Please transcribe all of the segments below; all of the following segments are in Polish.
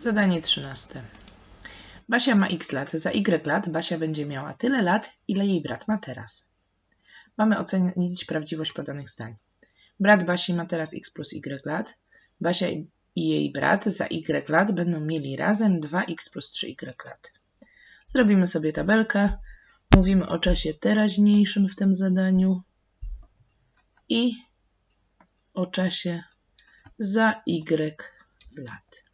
Zadanie 13. Basia ma x lat. Za y lat Basia będzie miała tyle lat, ile jej brat ma teraz. Mamy ocenić prawdziwość podanych zdań. Brat Basi ma teraz x plus y lat. Basia i jej brat za y lat będą mieli razem 2x plus 3y lat. Zrobimy sobie tabelkę. Mówimy o czasie teraźniejszym w tym zadaniu i o czasie za y lat.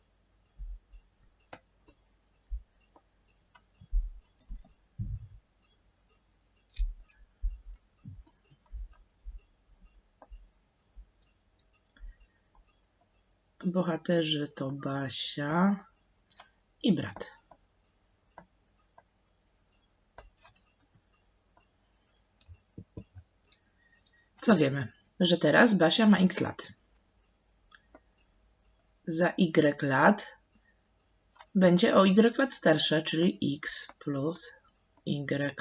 Bohaterzy to Basia i brat. Co wiemy? Że teraz Basia ma x lat. Za y lat będzie o y lat starsze, czyli x plus y.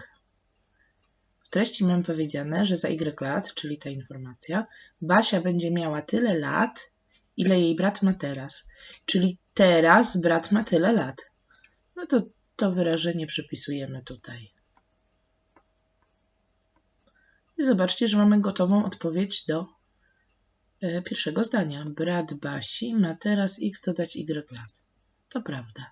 W treści mam powiedziane, że za y lat, czyli ta informacja, Basia będzie miała tyle lat, ile jej brat ma teraz. Czyli teraz brat ma tyle lat. No to to wyrażenie przypisujemy tutaj. I zobaczcie, że mamy gotową odpowiedź do e, pierwszego zdania. Brat Basi ma teraz x dodać y lat. To prawda.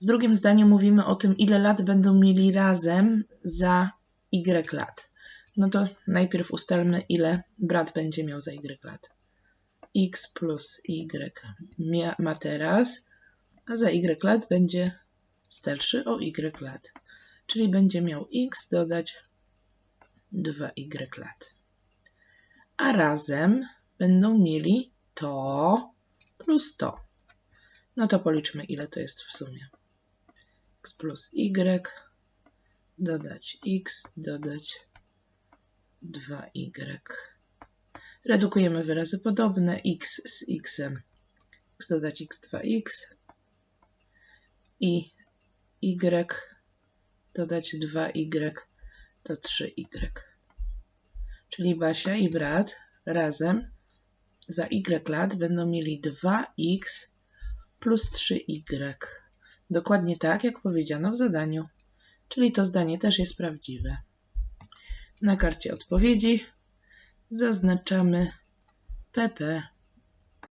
W drugim zdaniu mówimy o tym, ile lat będą mieli razem za y lat. No to najpierw ustalmy, ile brat będzie miał za y lat. x plus y ma teraz, a za y lat będzie starszy o y lat. Czyli będzie miał x dodać 2y lat. A razem będą mieli to plus to. No to policzmy, ile to jest w sumie. x plus y dodać x dodać 2y. Redukujemy wyrazy podobne. x z x. x dodać x2x i y dodać 2y to 3y. Czyli Basia i brat razem za y lat będą mieli 2x plus 3y. Dokładnie tak, jak powiedziano w zadaniu. Czyli to zdanie też jest prawdziwe. Na karcie odpowiedzi zaznaczamy PP